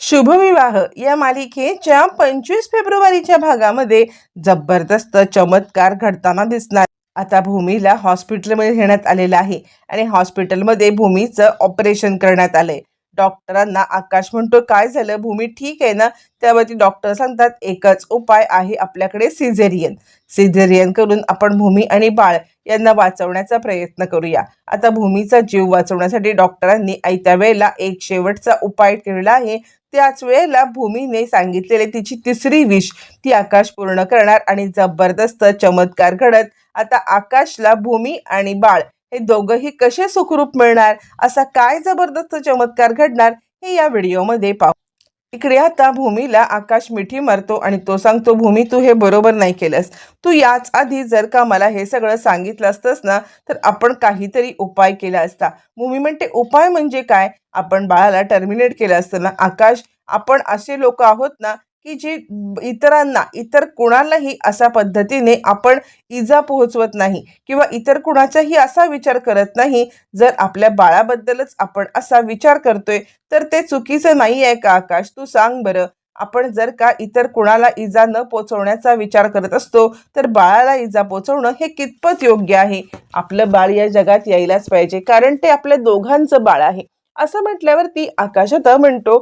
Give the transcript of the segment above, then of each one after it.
शुभविवाह. या मालिकेच्या पंचवीस फेब्रुवारीच्या भागामध्ये जबरदस्त चमत्कार घडताना दिसणार. आता भूमीला हॉस्पिटलमध्ये घेण्यात आलेलं आहे आणि हॉस्पिटलमध्ये भूमीचं ऑपरेशन करण्यात आलंय. डॉक्टरांना आकाश म्हणतो काय झालं? भूमी ठीक आहे ना? त्यावरती डॉक्टर सांगतात एकच उपाय आहे आपल्याकडे सिझेरियन. सिझेरियन करून आपण भूमी आणि बाळ यांना वाचवण्याचा प्रयत्न करूया. आता भूमीचा जीव वाचवण्यासाठी डॉक्टरांनी आयत्या वेळेला एक शेवटचा उपाय केलेला आहे. त्याच वेळेला भूमीने सांगितलेले तिची तिसरी विश ती आकाश पूर्ण करणार आणि जबरदस्त चमत्कार घडत आता आकाशला भूमी आणि बाळ हे दोघंही कसे सुखरूप मिळणार असा काय जबरदस्त चमत्कार घडणार हे या व्हिडिओमध्ये पाहू. इकडे आता भूमीला आकाश मिठी मारतो आणि तो सांगतो भूमी तू हे बरोबर नाही केलंस. तू याच आधी जर का मला हे सगळं सांगितलं असतंस ना तर आपण काहीतरी उपाय केला असता. भूमी म्हणते उपाय म्हणजे काय? आपण बाळाला टर्मिनेट केलं असतं ना. आकाश आपण असे लोक आहोत ना की जे इतरांना इतर कुणालाही अशा पद्धतीने आपण इजा पोहोचवत नाही किंवा इतर कुणाचाही असा विचार करत नाही जर आपल्या बाळाबद्दलच आपण असा विचार करतोय तर ते चुकीचं नाही आहे का आकाश? तू सांग बरं. आपण जर का इतर कुणाला इजा न पोचवण्याचा विचार करत असतो तर बाळाला इजा पोचवणं हे कितपत योग्य आहे? आपलं बाळ या जगात यायलाच पाहिजे कारण ते आपल्या दोघांचं बाळ आहे. असं म्हटल्यावरती आकाश आता म्हणतो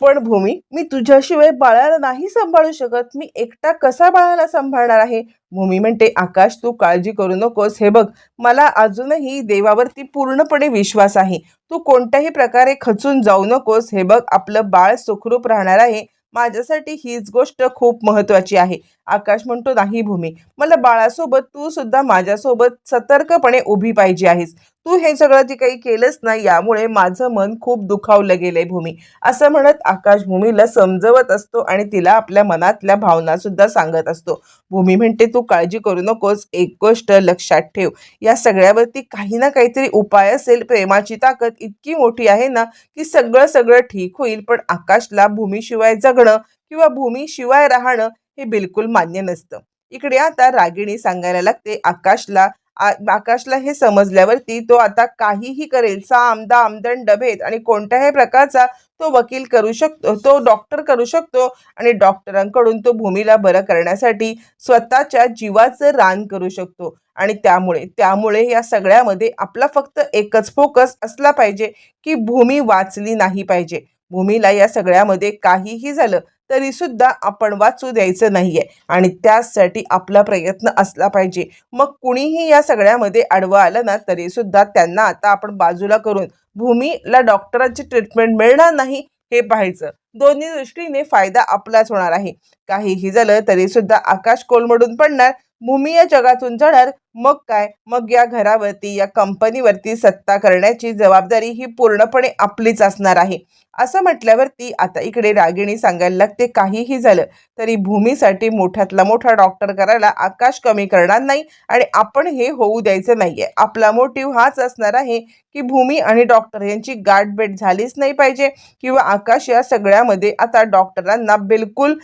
पण भूमी मी तुझ्याशिवाय बाळाला नाही सांभाळू शकत. मी एकटा कसा बाळाला सांभाळणार आहे? भूमी म्हणते आकाश तू काळजी करू नकोस. हे बघ मला अजूनही देवावरती पूर्णपणे विश्वास आहे. तू कोणत्याही प्रकारे खचून जाऊ नकोस. हे बघ आपलं बाळ सुखरूप राहणार आहे. माझ्यासाठी हीच गोष्ट खूप महत्वाची आहे. आकाश म्हणतो नाही भूमी. मला बाळासोबत तू सुद्धा माझ्यासोबत सतर्कपणे उभी पाहिजे आहेस. तू हे सगळं जे काही केलंस ना यामुळे माझं मन खूप दुखावलं गेलंय भूमी. असं म्हणत आकाश भूमीला समजवत असतो आणि तिला आपल्या मनातल्या भावना सुद्धा सांगत असतो. भूमी म्हणते तू काळजी करू नकोस एक गोष्ट लक्षात ठेव. या सगळ्यावरती काही ना काहीतरी उपाय असेल प्रेमाची ताकद इतकी मोठी आहे ना की सगळं सगळं ठीक होईल. पण आकाशला भूमीशिवाय जगणं किंवा भूमीशिवाय राहणं हे बिलकुल मान्य नसतं. इकडे आता रागिणी सांगायला लागते. आकाशला आकाशला हे समजल्यावरती तो आता काहीही करेल साम दाम दंड भेद आणि कोणत्याही प्रकारचा तो वकील करू शकतो तो डॉक्टर करू शकतो आणि डॉक्टरांकडून तो भूमीला बरं करण्यासाठी स्वतःच्या जीवाचं रान करू शकतो. आणि त्यामुळे त्यामुळे या सगळ्यामध्ये आपला फक्त एकच फोकस असला पाहिजे की भूमी वाचली नाही पाहिजे. भूमीला या सगळ्यामध्ये काहीही झालं तरी सुद्धा आपण वाचू द्यायचं नाहीये. आणि त्यासाठी आपला प्रयत्न असला पाहिजे. मग कुणीही या सगळ्यामध्ये आडवं आलं ना तरी सुद्धा त्यांना आता आपण बाजूला करून भूमीला डॉक्टरांची ट्रीटमेंट मिळणार नाही हे पाहायचं. दोन्ही दृष्टीने फायदा आपलाच होणार आहे. काहीही झालं तरी सुद्धा आकाश कोलमडून पडणार. भूमी या जगातून जाणार मग काय? मग या घरावरती या कंपनीवरती सत्ता करण्याची जबाबदारी ही पूर्णपणे आपलीच असणार आहे. असं म्हटल्यावरती आता इकडे रागिणी सांगायला लागते काहीही झालं तरी भूमीसाठी मोठ्यातला मोठा डॉक्टर करायला आकाश कमी करणार नाही आणि आपण हे होऊ द्यायचं नाहीये. आपला मोटिव्ह हाच असणार आहे की भूमी आणि डॉक्टर यांची गाठभेट झालीच नाही पाहिजे किंवा आकाश या सगळ्यामध्ये आता डॉक्टरांना बिलकुल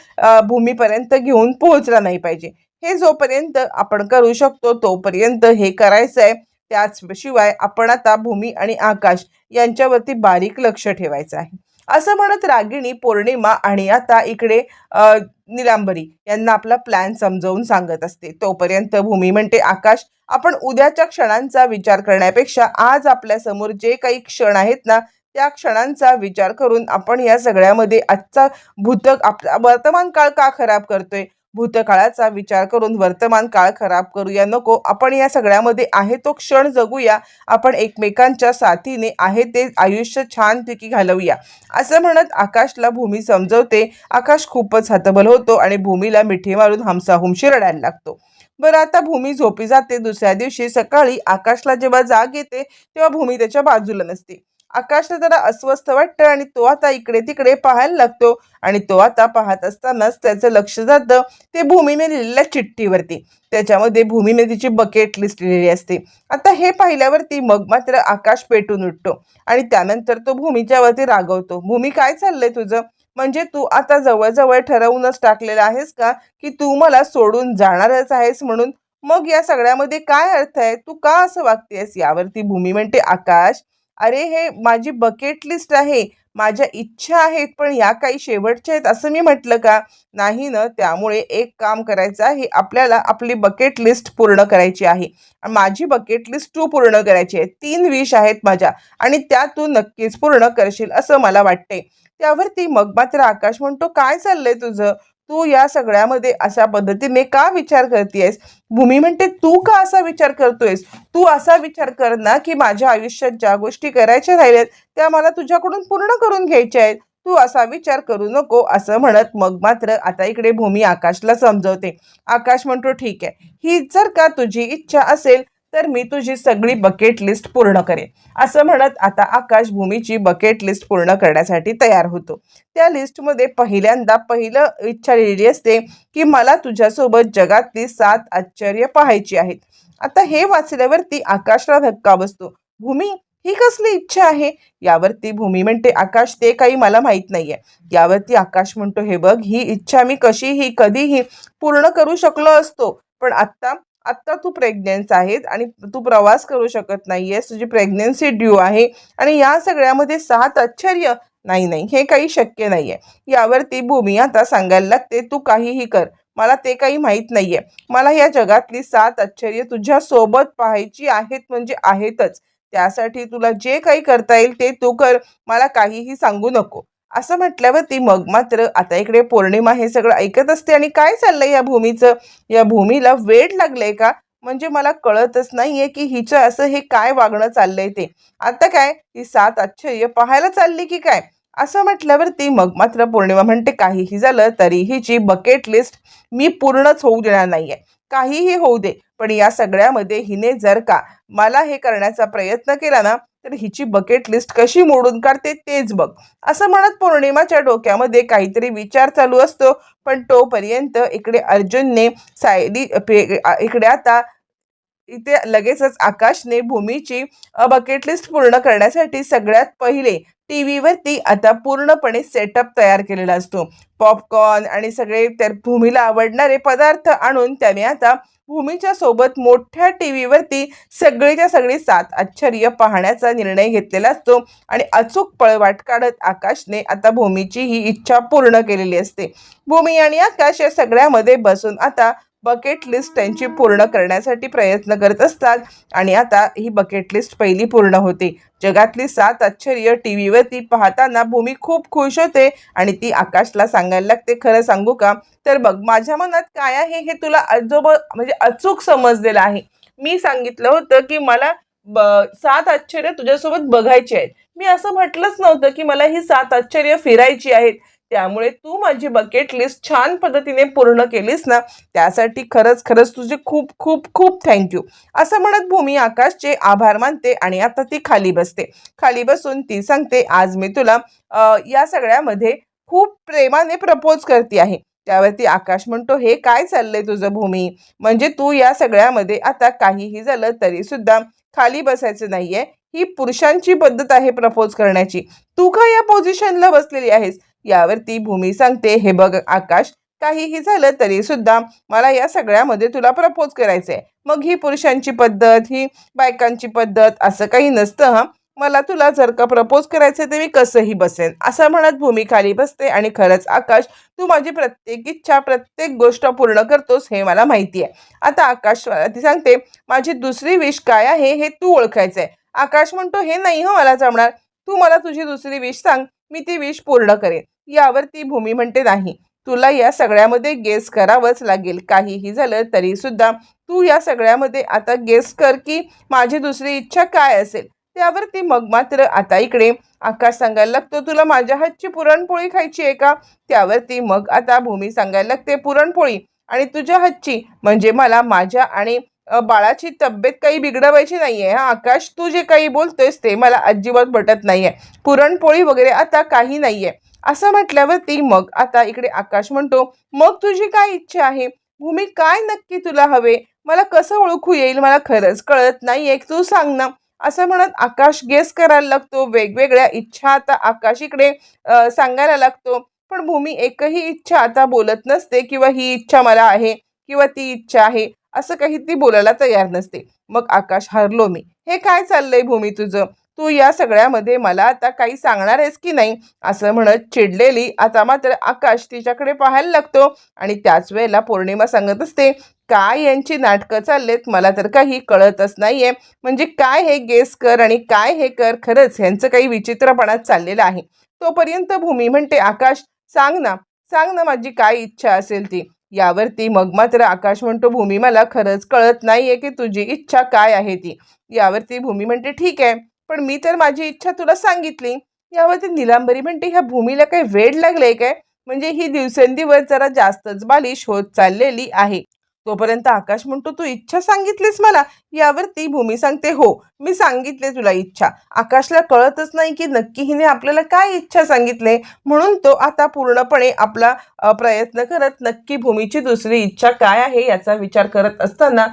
भूमीपर्यंत घेऊन पोहोचला नाही पाहिजे. हे जोपर्यंत आपण करू शकतो तोपर्यंत हे करायचं आहे त्याचशिवाय आपण आता भूमी आणि आकाश यांच्यावरती बारीक लक्ष ठेवायचं आहे. असं म्हणत रागिणी पौर्णिमा आणि आता इकडे निलांबरी यांना आपला प्लॅन समजावून सांगत असते. तोपर्यंत भूमी म्हणते आकाश आपण उद्याच्या क्षणांचा विचार करण्यापेक्षा आज आपल्यासमोर जे काही क्षण आहेत ना त्या क्षणांचा विचार करून आपण या सगळ्यामध्ये आजचा भूतक आपला वर्तमान काळ का खराब करतोय? भूतकाळाचा विचार करून वर्तमान काळ खराब करूया नको. आपण या सगळ्यामध्ये आहे तो क्षण जगूया. आपण एकमेकांच्या साथीने आहे ते आयुष्य छानपैकी घालवूया. असं म्हणत आकाशला भूमी समजवते. आकाश खूपच हतबल होतो आणि भूमीला मिठी मारून हमसाहुमशी रडायला लागतो. बरं आता भूमी झोपी जाते. दुसऱ्या दिवशी सकाळी आकाशला जेव्हा जाग येते तेव्हा भूमी त्याच्या बाजूला नसते. आकाशला जरा अस्वस्थ वाटतं आणि तो आता इकडे तिकडे पाहायला लागतो. आणि तो आता पाहत असतानाच त्याचं लक्ष जातं ते भूमीने लिहिलेल्या चिठ्ठीवरती. त्याच्यामध्ये भूमीने तिची बकेट लिस्ट लिहिलेली असते. आता हे पाहिल्यावरती मग मात्र आकाश पेटून उठतो. आणि त्यानंतर तो भूमीच्या वरती रागवतो. भूमी काय चाललंय तुझं? म्हणजे तू आता जवळजवळ ठरवूनच टाकलेलं आहेस का? की तू मला सोडून जाणारच आहेस म्हणून? मग या सगळ्यामध्ये काय अर्थ आहे? तू का असं वागतेस? यावरती भूमी म्हणते आकाश अरे हे माझी बकेट लिस्ट आहे माझ्या इच्छा आहेत पण या काही शेवटच्या आहेत असं मी म्हटलं का? नाही ना त्यामुळे एक काम करायचं आहे आपल्याला आपली बकेट लिस्ट पूर्ण करायची आहे. माझी बकेट लिस्ट तू पूर्ण करायची आहे. तीन विश आहेत माझ्या आणि त्या तू नक्कीच पूर्ण करशील असं मला वाटते त्यावरती मग मात्र आकाश म्हणतो काय चाललंय तुझं? तू या सगळ्यामध्ये अशा पद्धतीने का विचार करतेयस? भूमी म्हणते तू का असा विचार करतोयस? तू असा विचार कर ना की माझ्या आयुष्यात ज्या गोष्टी करायच्या राहिल्यात त्या मला तुझ्याकडून पूर्ण करून घ्यायच्या आहेत. तू असा विचार करू नको असं म्हणत मग मात्र आता इकडे भूमी आकाशला समजवते. आकाश म्हणतो ठीक आहे. ही जर का तुझी इच्छा असेल तर मी तुझी सगळी बकेट लिस्ट पूर्ण करेन. असं म्हणत आता आकाश भूमीची बकेट लिस्ट पूर्ण करण्यासाठी तयार होतो. त्या लिस्टमध्ये पहिल्यांदा पहिलं इच्छा लिहिली असते की मला तुझ्यासोबत जगातली सात आश्चर्य पाहायची आहेत. आता हे वाचल्यावरती आकाशला धक्का बसतो. भूमी ही कसली इच्छा आहे? यावरती भूमी म्हणते आकाश ते काही मला माहीत नाहीये. यावरती आकाश म्हणतो हे बघ ही इच्छा मी कशीही कधीही पूर्ण करू शकलो असतो. पण आत्ता आत्ता तू प्रेग्नेन्स आहेस आणि तू प्रवास करू शकत नाहीयेस. तुझी प्रेग्नेन्सी ड्यू आहे. आणि या सगळ्यामध्ये सात आश्चर्य नाही नाही. हे काही शक्य नाहीये. यावरती भूमी आता सांगायला लागते तू काहीही कर. मला ते काही माहीत नाहीये. मला या जगातली सात आश्चर्य तुझ्या सोबत पाहायची आहेत म्हणजे आहेतच. त्यासाठी तुला जे काही करता येईल ते तू कर. मला काहीही सांगू नको. असं म्हटल्यावरती मग मात्र आता इकडे पौर्णिमा हे सगळं ऐकत असते आणि काय चाललंय या भूमीचं? या भूमीला वेड लागलंय का? म्हणजे मला कळतच नाहीये की हिचं असं हे काय वागणं चाललंय ते. आता काय? ही सात आश्चर्य पाहायला चालली की काय? असं म्हटल्यावरती मग मात्र पौर्णिमा म्हणते काहीही झालं तरी हिची बकेट लिस्ट मी पूर्णच होऊ देणार नाहीये. काहीही होऊ दे पण या सगळ्यामध्ये हिने जर का मला हे करण्याचा प्रयत्न केला ना तर हिची बकेट लिस्ट कशी मोडून काढते तेच बघ. असं म्हणत पौर्णिमाच्या डोक्यामध्ये काहीतरी विचार चालू असतो. पण तोपर्यंत इकडे अर्जुनने सायली पे- इकडे आता इथे लगेचच आकाशने भूमीची बकेट लिस्ट पूर्ण करण्यासाठी सगळ्यात पहिले टी व्हीवरती आता पूर्णपणे सेटअप तयार केलेला असतो. पॉपकॉर्न आणि सगळे त्या भूमीला आवडणारे पदार्थ आणून त्याने आता भूमीच्या सोबत मोठ्या टी व्हीवरती सगळीच्या सगळी सात आश्चर्य पाहण्याचा निर्णय घेतलेला असतो आणि अचूक पळवाट काढत आकाशने आता भूमीची ही इच्छा पूर्ण केलेली असते. भूमी आणि आकाश या सगळ्यामध्ये बसून आता बकेट लिस्ट त्यांची पूर्ण करण्यासाठी प्रयत्न करत असतात. आणि आता ही बकेट लिस्ट पहिली पूर्ण होते. जगातली सात आश्चर्य टी व्हीवरती पाहताना भूमी खूप खुश होते. आणि ती आकाशला सांगायला लागते खरं सांगू का? तर बघ माझ्या मनात काय आहे हे तुला अजोब म्हणजे अचूक समजलेलं आहे. मी सांगितलं होतं की मला ब सात आश्चर्य तुझ्यासोबत बघायची आहेत. मी असं म्हटलंच नव्हतं की मला ही सात आश्चर्य फिरायची आहेत. त्यामुळे तू माझी बकेट लिस्ट छान पद्धतीने पूर्ण केलीस ना त्यासाठी खरंच खरंच तुझे खूप खूप खूप थँक्यू असं म्हणत भूमी आकाशचे आभार मानते आणि आता ती खाली बसते. खाली बसून ती सांगते आज मी तुला या सगळ्यामध्ये खूप प्रेमाने प्रपोज करते आहे. त्यावरती आकाश म्हणतो हे काय चाललंय तुझं भूमी? म्हणजे तू या सगळ्यामध्ये आता काहीही झालं तरी सुद्धा खाली बसायचं नाहीये. ही पुरुषांची पद्धत आहे प्रपोज करण्याची. तू का या पोझिशनला बसलेली आहेस? यावरती भूमी सांगते हे बघ आकाश काहीही झालं तरी सुद्धा मला या सगळ्यामध्ये तुला प्रपोज करायचंय. मग ही पुरुषांची पद्धत ही बायकांची पद्धत असं काही नसतं हा. मला तुला जर का प्रपोज करायचं तर मी कसंही बसेन. असं म्हणत भूमी खाली बसते आणि खरंच आकाश तू माझी प्रत्येक इच्छा प्रत्येक गोष्ट पूर्ण करतोस हे मला माहिती आहे. आता आकाश ती सांगते माझी दुसरी विश काय आहे हे तू ओळखायचं आहे आकाश म्हणतो हे नाही हो मला जमणार. तू मला तुझी दुसरी विश सांग. मी ती विश पूर्ण करेन. यावरती भूमी म्हणते नाही. तुला या सगळ्यामध्ये गेस करावंच लागेल. काहीही झालं तरी सुद्धा तू या सगळ्यामध्ये आता गेस कर की माझी दुसरी इच्छा काय असेल? त्यावरती मग मात्र आता इकडे आकाश सांगायला लागतो तुला माझ्या हातची पुरणपोळी खायची आहे का? त्यावरती मग आता भूमी सांगायला लागते पुरणपोळी आणि तुझ्या हातची? म्हणजे मला माझ्या आणि बाळाची तब्येत काही बिघडवायची नाहीये हा आकाश? तू जे काही बोलतोयस ते मला अजिबात पटत आहे पुरणपोळी वगैरे आता काही नाही आहे असं म्हटल्यावरती मग आता इकडे आकाश म्हणतो मग तुझी काय इच्छा आहे? भूमी काय नक्की तुला हवे? मला कसं ओळखू येईल? मला खरंच कळत नाही एक तू सांग ना. असं म्हणत आकाश गेस करायला लागतो. वेगवेगळ्या इच्छा आता आकाश इकडे सांगायला लागतो. पण भूमी एकही इच्छा आता बोलत नसते किंवा ही इच्छा मला आहे किंवा ती इच्छा आहे असं काही ती बोलायला तयार नसते. मग आकाश हरलो मी. हे काय चाललंय भूमी तुझं? तू या सगळ्यामध्ये मला आता काही सांगणार आहेस की नाही? असं म्हणत चिडलेली आता मात्र आकाश तिच्याकडे पाहायला लागतो आणि त्याच वेळेला पौर्णिमा सांगत असते काय यांची नाटकं चाललेत? मला तर काही कळतच नाहीये. म्हणजे काय हे गेस कर आणि काय हे कर? खरंच ह्यांचं काही विचित्रपणात चाललेलं आहे. तोपर्यंत भूमी म्हणते आकाश सांग ना सांग ना माझी काय इच्छा असेल ती. यावरती मग मात्र आकाश म्हणतो भूमी मला खरंच कळत नाहीये की तुझी इच्छा काय आहे ती. यावरती भूमी म्हणते ठीक आहे. पण मी तर माझी इच्छा तुला सांगितली. यावरती निलांबरी म्हणते ह्या भूमीला काही वेळ लागले काय? म्हणजे ही दिवसेंदिवस जरा जास्तच बालिश होत चाललेली आहे. तोपर्यंत आकाश म्हणतो तू इच्छा सांगितलीस मला यावरती भूमी सांगते हो मी सांगितले तुला इच्छा. आकाशला कळतच नाही की नक्की हिने आपल्याला काय इच्छा सांगितले. म्हणून तो आता पूर्णपणे आपला प्रयत्न करत नक्की भूमीची दुसरी इच्छा काय आहे याचा विचार करत असताना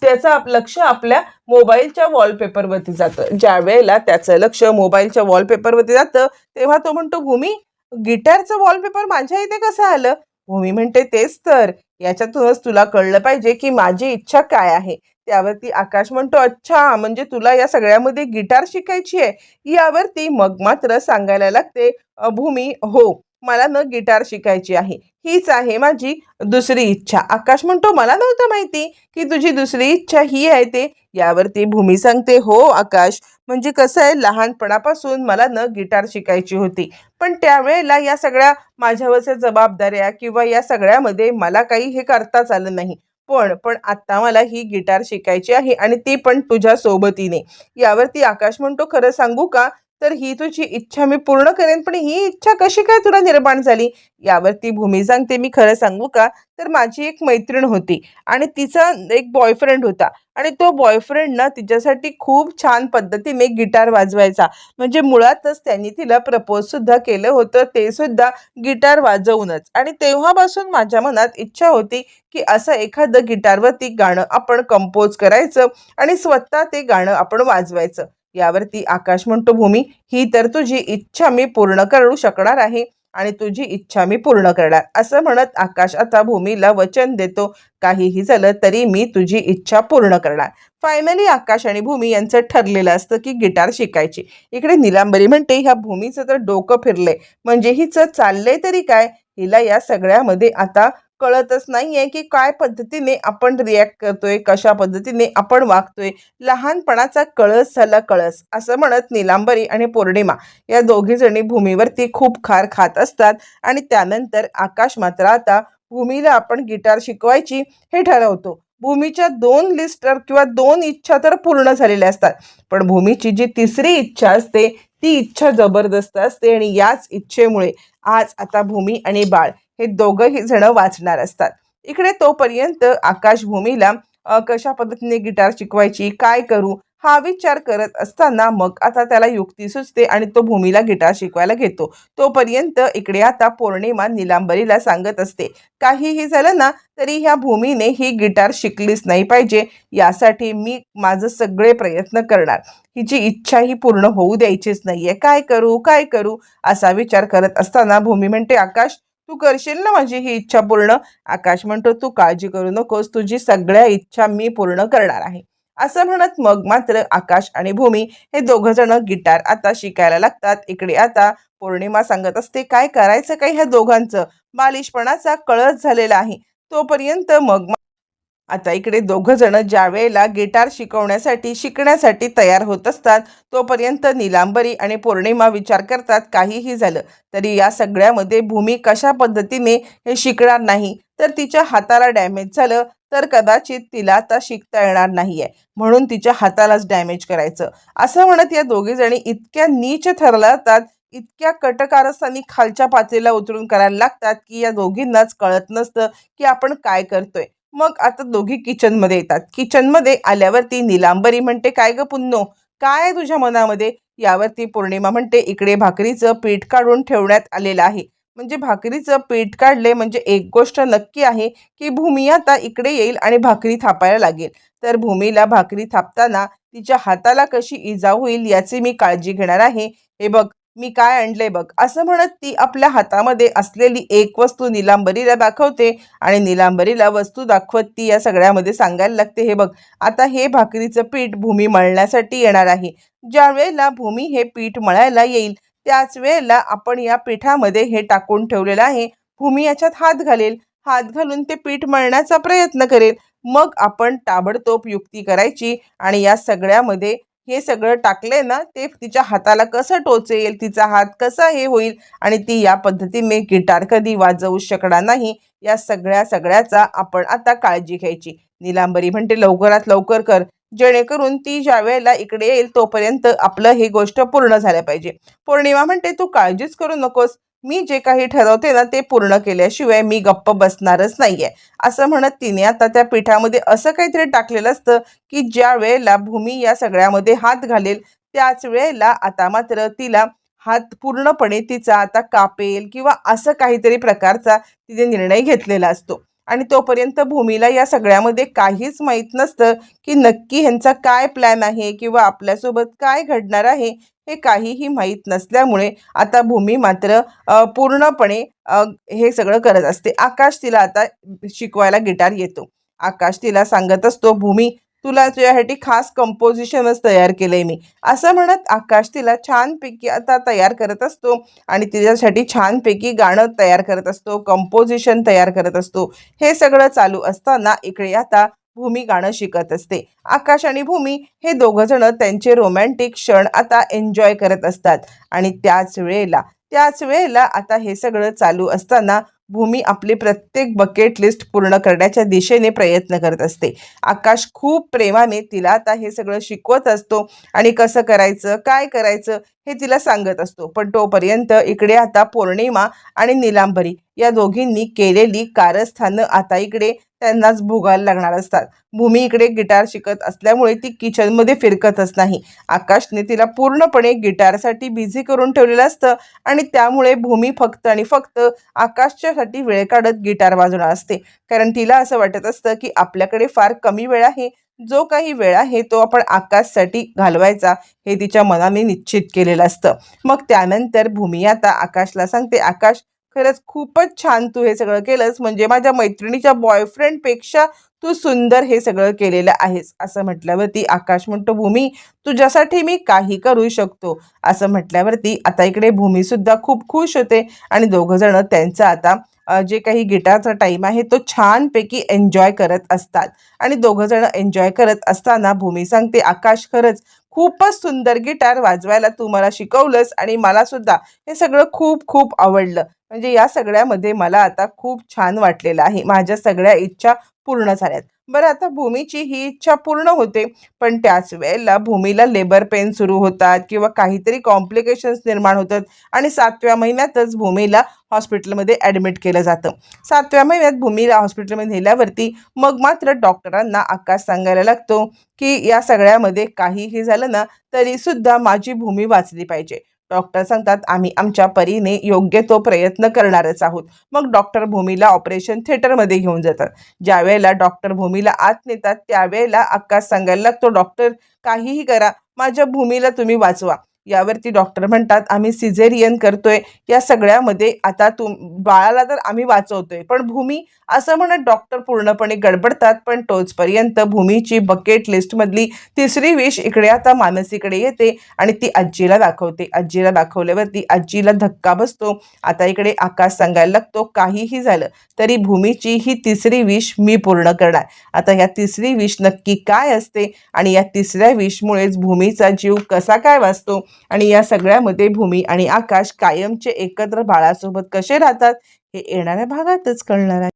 त्याचं लक्ष आपल्या मोबाईलच्या वॉलपेपरवरती जातं. ज्या वेळेला त्याचं लक्ष मोबाईलच्या वॉलपेपरवरती जातं तेव्हा तो म्हणतो भूमी गिटारचं वॉलपेपर माझ्या इथे कसं आलं? भूमी म्हणते तेच तर याच्यातूनच तुला कळलं पाहिजे की माझी इच्छा काय आहे. त्यावरती आकाश म्हणतो अच्छा म्हणजे तुला या सगळ्यामध्ये गिटार शिकायची आहे? यावरती मग मात्र सांगायला लागते भूमी हो. मला न गिटार शिकायची आहे. हीच आहे माझी दुसरी इच्छा. आकाश म्हणतो मला नव्हतं माहिती की तुझी दुसरी इच्छा ही आहे ते. यावरती भूमी सांगते हो आकाश म्हणजे कसं आहे लहानपणापासून मला न गिटार शिकायची होती. पण त्यावेळेला या सगळ्या माझ्यावरच्या जबाबदाऱ्या किंवा या सगळ्यामध्ये मला काही हे करताच आलं नाही. पण पण आत्ता मला ही गिटार शिकायची आहे आणि ती पण तुझ्या सोबतीने. यावरती आकाश म्हणतो खरं सांगू का? तर ही तुझी इच्छा मी पूर्ण करेन पण ही इच्छा कशी काय तुला निर्माण झाली? यावरती भूमी सांगते मी खरं सांगू का? तर माझी एक मैत्रीण होती आणि तिचा एक बॉयफ्रेंड होता आणि तो बॉयफ्रेंड ना तिच्यासाठी खूप छान पद्धतीने गिटार वाजवायचा. म्हणजे मुळातच त्यांनी तिला प्रपोज सुद्धा केलं होतं ते सुद्धा गिटार वाजवूनच. आणि तेव्हापासून माझ्या मनात इच्छा होती की असं एखादं गिटारवरती गाणं आपण कंपोज करायचं आणि स्वतः ते गाणं आपण वाजवायचं. यावरती आकाश म्हणतो भूमी ही तर तुझी इच्छा मी पूर्ण करू शकणार आहे आणि तुझी इच्छा मी पूर्ण करणार. असं म्हणत आकाश आता भूमीला वचन देतो. काहीही झालं तरी मी तुझी इच्छा पूर्ण करणार. फायनली आकाश आणि भूमी यांचं ठरलेलं असतं की गिटार शिकायची. इकडे निलांबरी म्हणते ह्या भूमीचं तर डोकं फिरलंय. म्हणजे हिचं चाललंय तरी काय? हिला या सगळ्यामध्ये आता कळतच नाही आहे की काय पद्धतीने आपण रिॲक्ट करतोय कशा पद्धतीने आपण वागतोय लहानपणाचा कळस झाला कळस असं म्हणत निलांबरी आणि पौर्णिमा या दोघी जणी भूमीवरती खूप खार खात असतात आणि त्यानंतर आकाश मात्र आता भूमीला आपण गिटार शिकवायची हे ठरवतो. भूमीच्या दोन लिस्ट किंवा दोन इच्छा तर पूर्ण झालेल्या असतात पण भूमीची जी तिसरी इच्छा असते ती इच्छा जबरदस्त असते आणि याच इच्छेमुळे आज आता भूमी आणि बाळ हे दोघंही जण वाचणार असतात. इकडे तोपर्यंत आकाशभूमीला कशा पद्धतीने गिटार शिकवायची काय करू हा विचार करत असताना मग आता त्याला युक्ती सुचते आणि तो भूमीला गिटार शिकवायला घेतो. तोपर्यंत इकडे आता पौर्णिमा निलांबरीला सांगत असते काहीही झालं ना तरी ह्या भूमीने ही गिटार शिकलीच नाही पाहिजे. यासाठी मी माझं सगळे प्रयत्न करणार. हिची इच्छा ही पूर्ण होऊ द्यायचीच नाहीये. काय करू काय करू? असा विचार करत असताना भूमी म्हणते आकाश तू करशील ना माझी ही इच्छा पूर्ण? आकाश म्हणतो तू काळजी करू नकोस तुझी सगळ्या इच्छा मी पूर्ण करणार आहे. असं म्हणत मग मात्र आकाश आणि भूमी हे दोघं जण गिटार आता शिकायला लागतात. इकडे आता पौर्णिमा सांगत असते काय करायचं काय ह्या दोघांचं? बालिशपणाचा कळस झालेला आहे. तोपर्यंत मग आता इकडे दोघं जण ज्या वेळेला गिटार शिकवण्यासाठी शिकण्यासाठी तयार होत असतात तोपर्यंत निलांबरी आणि पौर्णिमा विचार करतात काहीही झालं तरी या सगळ्यामध्ये भूमी कशा पद्धतीने हे शिकणार नाही? तर तिच्या हाताला डॅमेज झालं तर कदाचित तिला आता शिकता येणार नाहीये. म्हणून तिच्या हातालाच डॅमेज करायचं. असं म्हणत या दोघी जणी इतक्या नीच ठरल्या जातात इतक्या कटकारस्थानी खालच्या पातळीला उतरून करायला लागतात की या दोघींनाच कळत नसतं की आपण काय करतोय. मग आता दोघी किचनमध्ये येतात. किचनमध्ये आल्यावरती निलांबरी म्हणते काय ग पुन्नो? काय तुझ्या मनामध्ये? यावरती पौर्णिमा म्हणते इकडे भाकरीचं पीठ काढून ठेवण्यात आलेलं आहे. म्हणजे भाकरीचं पीठ काढले म्हणजे एक गोष्ट नक्की आहे की भूमी आता इकडे येईल आणि भाकरी थापायला लागेल. तर भूमीला भाकरी थापताना तिच्या हाताला कशी इजा होईल याची मी काळजी घेणार आहे. हे बघ मी काय आणले बघ. असं म्हणत ती आपल्या हातामध्ये असलेली एक वस्तू निलांबरीला दाखवते आणि निलांबरीला वस्तू दाखवत ती या सगळ्यामध्ये सांगायला लागते हे बघ आता हे भाकरीचं पीठ भूमी मळण्यासाठी येणार आहे. ज्या वेळेला भूमी हे पीठ मळायला येईल त्याच वेळेला आपण या पिठामध्ये हे टाकून ठेवलेलं आहे. भूमी याच्यात हात घालेल. हात घालून ते पीठ मळण्याचा प्रयत्न करेल. मग आपण ताबडतोब युक्ती करायची आणि या सगळ्यामध्ये हे सगळं टाकलंय ना ते तिच्या हाताला कसं टोचेल तिचा हात कसा हे होईल आणि ती या पद्धतीने गिटार कधी वाजवू शकणार नाही या सगळ्या सगळ्याचा आपण आता काळजी घ्यायची. निलांबरी म्हणते लवकरात लवकर कर. जेणेकरून ती ज्या वेळेला इकडे येईल तोपर्यंत आपलं ही गोष्ट पूर्ण झाल्या पाहिजे. पौर्णिमा म्हणते तू काळजीच करू नकोस. मी जे काही ठरवते ना ते पूर्ण केल्याशिवाय मी गप्प बसणारच नाहीये. असं म्हणत तिने आता त्या पिठामध्ये असं काहीतरी टाकलेलं असतं की ज्या वेळेला भूमी या सगळ्यामध्ये हात घालेल त्याच वेळेला आता मात्र तिला हात पूर्णपणे तिचा आता कापेल किंवा असं काहीतरी प्रकारचा तिने निर्णय घेतलेला असतो. आणि तोपर्यंत भूमीला या सगळ्यामध्ये काहीच माहीत नसतं की नक्की ह्यांचा काय प्लॅन आहे किंवा आपल्यासोबत काय घडणार आहे हे काहीही माहीत नसल्यामुळे आता भूमी मात्र पूर्णपणे हे सगळं करत असते. आकाश तिला आता शिकवायला गिटार येतो. आकाश तिला सांगत असतो भूमी तुला तुझ्यासाठी खास कंपोजिशनच तयार केलंय मी. असं म्हणत आकाश तिला छानपैकी आता तयार करत असतो आणि तिच्यासाठी छानपैकी गाणं तयार करत असतो कंपोजिशन तयार करत असतो. हे सगळं चालू असताना इकडे आता भूमी गाणं शिकत असते. आकाश आणि भूमी हे दोघंजणं त्यांचे रोमॅन्टिक क्षण आता एन्जॉय करत असतात. आणि त्याच वेळेला त्याच वेळेला आता हे सगळं चालू असताना भूमी आपली प्रत्येक बकेट लिस्ट पूर्ण करण्याच्या दिशेने प्रयत्न करत असते. आकाश खूप प्रेमाने तिला आता हे सगळं शिकवत असतो. आणि कसं करायचं काय करायचं हे तिला सांगत असतो. पण तोपर्यंत इकडे आता पौर्णिमा आणि निलांबरी या दोघींनी केलेली कारस्थानं आता इकडे त्यांनाच भोगायला लागणार असतात. भूमी इकडे गिटार शिकत असल्यामुळे ती किचनमध्ये फिरकतच नाही. आकाशने तिला पूर्णपणे गिटारसाठी बिझी करून ठेवलेलं असतं आणि त्यामुळे भूमी फक्त आणि फक्त आकाशच्यासाठी वेळ काढत गिटार वाजवणार असते. कारण तिला असं वाटत असतं की आपल्याकडे फार कमी वेळ आहे. जो काही वेळ आहे तो आपण आकाशसाठी घालवायचा हे तिच्या मनाने निश्चित केलेलं असतं. मग त्यानंतर भूमी आता आकाशला सांगते आकाश खरंच खूपच छान तू हे सगळं केलंस. म्हणजे माझ्या मैत्रिणीच्या बॉयफ्रेंडपेक्षा तू सुंदर हे सगळं केलेलं आहेस असं म्हटल्यावरती आकाश म्हणतो भूमी तुझ्यासाठी मी काही करू शकतो. असं म्हटल्यावरती आता इकडे भूमीसुद्धा खूप खुश होते आणि दोघं जण आता जे काही गिटारचा टाईम आहे तो छानपैकी एन्जॉय करत असतात. आणि दोघं जण एन्जॉय करत असताना भूमी सांगते आकाश खरंच खूपच सुंदर गिटार वाजवायला तू मला शिकवलंस आणि मला सुद्धा हे सगळं खूप खूप आवडलं. म्हणजे या सगळ्यामध्ये मला आता खूप छान वाटलेलं आहे. माझ्या सगळ्या इच्छा पूर्ण झाल्यात. बरं आता भूमीची ही इच्छा पूर्ण होते पण त्याच वेळेला भूमीला लेबर पेन सुरू होतात किंवा काहीतरी कॉम्प्लिकेशन्स निर्माण होतात आणि सातव्या महिन्यातच भूमीला हॉस्पिटलमध्ये ॲडमिट केलं जातं. सातव्या महिन्यात भूमीला हॉस्पिटलमध्ये नेल्यावरती मग मात्र डॉक्टरांना आकाश सांगायला लागतो की या सगळ्यामध्ये काहीही झालं ना तरीसुद्धा माझी भूमी वाचली पाहिजे. डॉक्टर सांगतात आम्ही आमच्या परीने योग्य तो प्रयत्न करणारच आहोत. मग डॉक्टर भूमीला ऑपरेशन थिएटरमध्ये घेऊन जातात. ज्या वेळेला डॉक्टर भूमीला आत नेतात त्यावेळेला आकाश सांगायला लागतो डॉक्टर काहीही करा माझ्या भूमीला तुम्ही वाचवा. यावरती डॉक्टर म्हणतात आम्ही सिझेरियन करतोय. या सगळ्यामध्ये आता तुम बाळाला तर आम्ही वाचवतोय. पण भूमी असं म्हणत डॉक्टर पूर्णपणे गडबडतात पण तोचपर्यंत भूमीची बकेट लिस्टमधली तिसरी विश इकडे आता मानसीकडे येते आणि ती आजीला दाखवते. आजीला दाखवल्यावरती आजीला धक्का बसतो. आता इकडे आकाश सांगायला लागतो काहीही झालं तरी भूमीची ही तिसरी विश मी पूर्ण करणार. आता ह्या तिसरी विश नक्की काय असते आणि या तिसऱ्या विशमुळेच भूमीचा जीव कसा काय वाचतो? आणि या सगळ्यामध्ये भूमी आणि आकाश कायमचे एकत्र बाळासोबत कसे राहतात हे येणाऱ्या भागातच कळणार आहे.